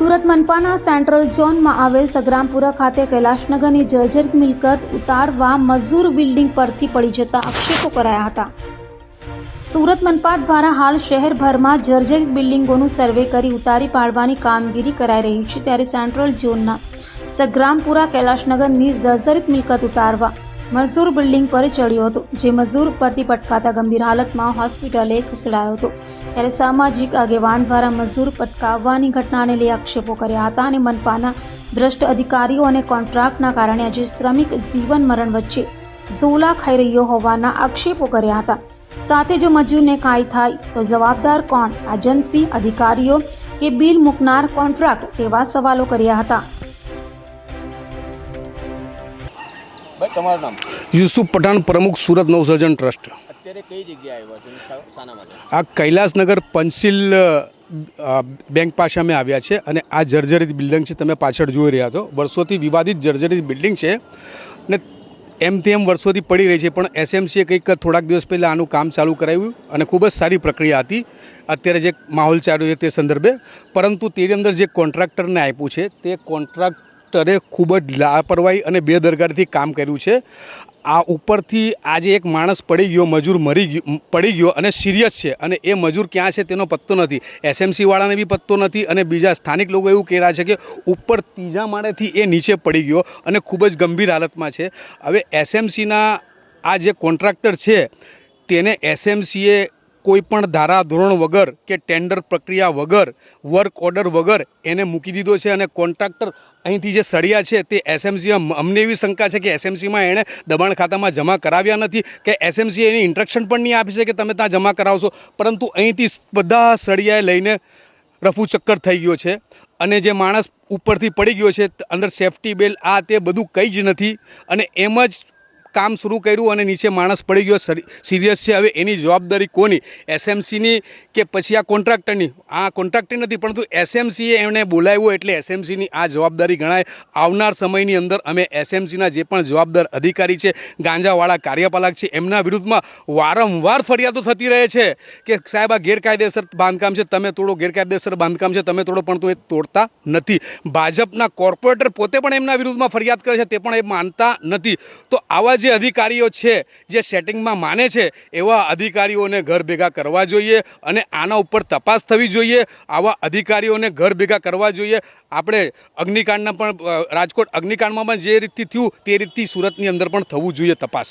Surat મનપાના central ઝોનમાં આવેલ સગ્રામપુરા ખાતે કૈલાશનગરની જર્જરિત મિલકત ઉતારવા મજૂર બિલ્ડિંગ પરથી પડી જતા આક્ષેપો કરાયા હતા. સુરત મનપા દ્વારા હાલ શહેરભરમાં જર્જરિત બિલ્ડિંગોનું સર્વે કરી ઉતારી પાડવાની કામગીરી કરાઈ રહી છે. ત્યારે સેન્ટ્રલ ઝોનના સગ્રામપુરા કૈલાશનગરની જર્જરિત મિલકત ઉતારવા મજૂર બિલ્ડિંગ પર ચડ્યો હતો, જે મજૂર પરથી પટકાતા ગંભીર હાલતમાં હોસ્પિટલે ખસેડાયો હતો. ત્યારે સામાજિક આગેવાન દ્વારા મજૂર પટકાવવાની ઘટનાને લઈ આક્ષેપો કર્યા હતા અને મનપાના ભ્રષ્ટ અધિકારીઓ અને કોન્ટ્રાક્ટના કારણે આજે શ્રમિક જીવન મરણ વચ્ચે ઝોલા ખાઈ રહ્યો હોવાના આક્ષેપો કર્યા હતા. સાથે જો મજૂરને કાંઈ થાય, તો જવાબદાર કોણ? એજન્સી અધિકારીઓ કે બિલ મૂકનાર કોન્ટ્રાક્ટ તેવા સવાલો કર્યા હતા. તમારું નામ? યુસુફ પઠાણ પ્રમુખ સુરત નવસર્જન ટ્રસ્ટ. અત્યારે કઈ જગ્યાએ આવ્યા છો શાના માટે? આ કૈલાસનગર પંચિલ બેંક પાસે અમે આવ્યા છે અને આ જર્જરિત બિલ્ડિંગ છે તમે પાછળ જોઈ રહ્યા છો. વર્ષોથી વિવાદિત જર્જરિત બિલ્ડિંગ છે ને એમ તેમ વર્ષોથી પડી રહી છે પણ એસએમસીએ કંઈક થોડાક દિવસ પહેલાં આનું કામ ચાલુ કરાવ્યું અને ખૂબ જ સારી પ્રક્રિયા હતી. અત્યારે જે માહોલ ચાલ્યો છે તે સંદર્ભે પરંતુ તેની અંદર જે કોન્ટ્રાક્ટરને આપ્યું છે તે કોન્ટ્રાક્ટરે ખૂબ જ લાપરવાહી અને બેદરકારીથી કામ કર્યું છે. આ ઉપરથી આજે એક માણસ પડી ગયો, મજૂર મરી ગયો પડી ગયો અને સિરિયસ છે અને એ મજૂર ક્યાં છે તેનો પત્તો નથી. એસએમસી વાળાને બી પત્તો નથી અને બીજા સ્થાનિક લોકો એવું કહી છે કે ઉપર ત્રીજા માળેથી એ નીચે પડી ગયો અને ખૂબ જ ગંભીર હાલતમાં છે. હવે એસએમસીના આ જે કોન્ટ્રાક્ટર છે, તેને એસએમસીએ કોઈ પણ ધારા, ધોરણ વગર કે ટેન્ડર પ્રક્રિયા વગર વર્ક ઓર્ડર વગર એને મૂકી દીધો છે અને કોન્ટ્રાક્ટર અહીંથી જે સળિયા છે તે એસએમસીમાં અમને એવી શંકા છે કે એસએમસીમાં એણે દબાણ ખાતામાં જમા કરાવ્યા નથી કે એસએમસી એની ઇન્સ્ટ્રક્શન પણ નહીં આપી છે કે તમે ત્યાં જમા કરાવશો. પરંતુ અહીંથી બધા સળિયાએ લઈને રફુ ચક્કર થઈ ગયો છે અને જે માણસ ઉપરથી પડી ગયો છે અંદર સેફટી બેલ આ તે બધું કંઈ જ નથી અને એમ જ કામ શરૂ કર્યું અને નીચે માણસ પડી ગયો. સિરિયસ છે. હવે એની જવાબદારી કોની? એસએમસીની કે પછી આ કોન્ટ્રાક્ટરની? આ કોન્ટ્રાક્ટર નથી, પરંતુ એસએમસીએ એમણે બોલાવ્યો એટલે એસએમસીની આ જવાબદારી ગણાય. આવનાર સમયની અંદર અમે એસએમસીના જે પણ જવાબદાર અધિકારી છે, ગાંજાવાળા કાર્યપાલક છે, એમના વિરુદ્ધમાં વારંવાર ફરિયાદો થતી રહે છે કે સાહેબ, આ ગેરકાયદેસર બાંધકામ છે, તમે તોડો. ગેરકાયદેસર બાંધકામ છે, તમે તોડો, પણ તો એ તોડતા નથી. ભાજપના કોર્પોરેટર પોતે પણ એમના વિરુદ્ધમાં ફરિયાદ કરે છે, તે પણ એ માનતા નથી. તો આવા જે અધિકારીઓ છે, જે સેટિંગમાં માને છે, એવા અધિકારીઓને ઘર ભેગા કરવા જોઈએ અને આના ઉપર તપાસ થવી જોઈએ. આવા અધિકારીઓને ઘર ભેગા કરવા જોઈએ. આપણે અગ્નિકાંડના પણ રાજકોટ અગ્નિકાંડમાં પણ જે રીતથી થયું, તે રીતથી સુરતની અંદર પણ થવું જોઈએ તપાસ.